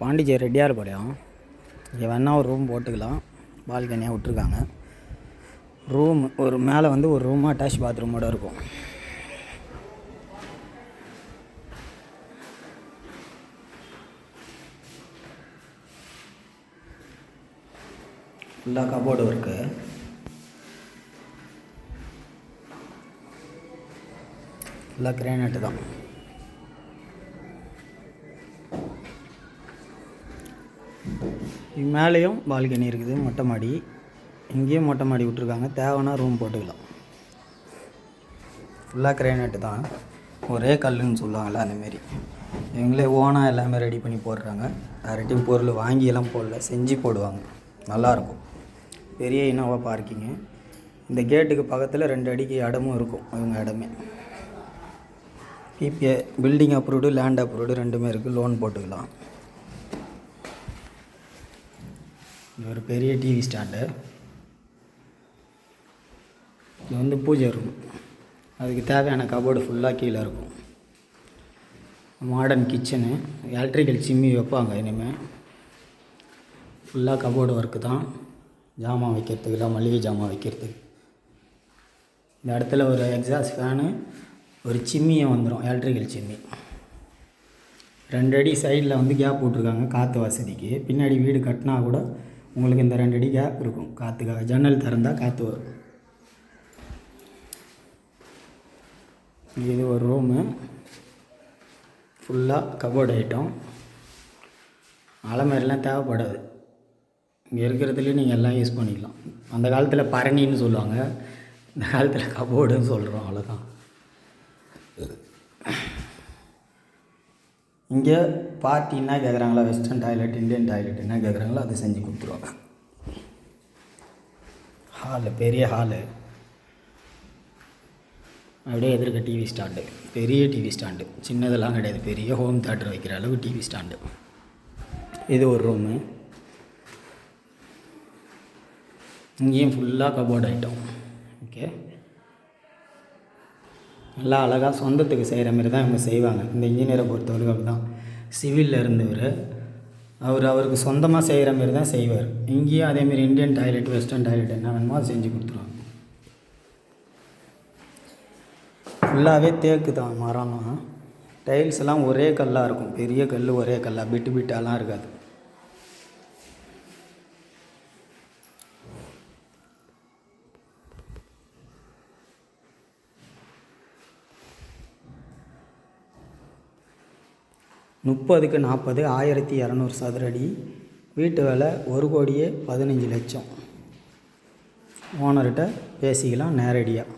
பாண்டிச்சேரி ரெட்டியார்பாளையம் இங்கே வேணால் ஒரு ரூம் போட்டுக்கலாம். பால்கனியாக விட்ருக்காங்க ரூம் ஒரு மேலே வந்து ஒரு ரூம் அட்டாச் பாத்ரூமோடு இருக்கும். ஃபுல்லாக கபோர்டு ஒர்க்கு ஃபுல்லாக கிரானைட்டு தான். இது மேலேயும் பால்கனி இருக்குது மொட்டை மாடி. இங்கேயும் மொட்டை மாடி விட்ருக்காங்க தேவைன்னா ரூம் போட்டுக்கலாம். ஃபுல்லாக கிரானைட்டு தான். ஒரே கல்லுன்னு சொல்லுவாங்கள்ல அந்தமாரி இவங்களே ஓனாக எல்லாமே ரெடி பண்ணி போடுறாங்க. யார்கிட்டையும் பொருள் வாங்கி எல்லாம் போடல செஞ்சு போடுவாங்க. நல்லாயிருக்கும். பெரிய இனோவா பார்க்கிங்கு இந்த கேட்டுக்கு பக்கத்தில் ரெண்டு அடிக்கு இடமும் இருக்கும் இவங்க இடமே. BPA building approved land approved ரெண்டுமே இருக்குது லோன் போட்டுக்கலாம். இது ஒரு பெரிய டிவி ஸ்டாண்டு இது வந்து பூஜை ரூம் அதுக்கு தேவையான கபோர்டு ஃபுல்லாக கீழே இருக்கும். மாடர்ன் கிச்சனு எலக்ட்ரிக்கல் சிம்மி வைப்பாங்க இனிமேல் ஃபுல்லாக கபோர்டு ஒர்க்கு தான். ஜாமான் இல்லை மளிகை ஜாமான் வைக்கிறதுக்கு. இந்த இடத்துல ஒரு எக்ஸாஸ்ட் ஃபேனு ஒரு சிம்மியும் வந்துடும் எலக்ட்ரிக்கல் சிம்மி ரெண்டு அடி சைடில் வந்து கேப் போட்டிருக்காங்க காற்று வசதிக்கு. பின்னாடி வீடு கட்டினா கூட உங்களுக்கு இந்த ரெண்டு அடி கேப் இருக்கும். காற்றுக்காக ஜன்னல் திறந்தால் காற்று வரும். இது ஒரு ரூமு ஃபுல்லாக கபோர்டு ஐட்டம் அலமாரிலாம் தேவைப்படாது. இங்கே இருக்கிறதுலேயே நீங்கள் எல்லாம் யூஸ் பண்ணிக்கலாம். அந்த காலத்தில் பரணின்னு சொல்லுவாங்க. இந்த காலத்தில் கபோர்டுன்னு சொல்கிறோம் அவ்வளோதான் இங்கே பார்ட்டி என்ன கேட்குறாங்களா வெஸ்டர்ன் டாய்லெட் இந்தியன் டாய்லெட் என்ன கேட்குறாங்களோ அதை செஞ்சு கொடுத்துருவாங்க. ஹாலு பெரிய ஹாலு அப்படியே எதிர்க்க டிவி ஸ்டாண்டு பெரிய டிவி ஸ்டாண்டு சின்னதெல்லாம் கிடையாது. பெரிய ஹோம் தேட்டர் வைக்கிற அளவு டிவி ஸ்டாண்டு இது ஒரு ரூமு இங்கேயும் ஃபுல்லாக கபோர்ட் ஐட்டம் ஓகே நல்லா அழகாக சொந்தத்துக்கு செய்கிற மாதிரி தான் இவங்க செய்வாங்க. இந்த இன்ஜினியரை பொறுத்தவரைக்கும் அப்படி தான் சிவிலில் இருந்தவர் அவர் அவருக்கு சொந்தமாக செய்கிற மாதிரி தான் செய்வார். இங்கேயும் அதேமாரி இந்தியன் டாய்லெட் வெஸ்டர்ன் டாய்லெட் என்ன வேணுமோ அதை செஞ்சு கொடுத்துருவாங்க. ஃபுல்லாகவே தேக்கு தான் மரம்லாம். டைல்ஸ் எல்லாம் ஒரே கல்லாக இருக்கும். பெரிய கல் ஒரே கல்லாக பிட்டு பிட்டாலாம் இருக்காது. முப்பதுக்கு நாற்பது ஆயிரத்தி இரநூறு சதுரடி. வீட்டு விலை ஒரு கோடியே பதினஞ்சு லட்சம். ஓனர்கிட்ட பேசிக்கலாம் நேரடியாக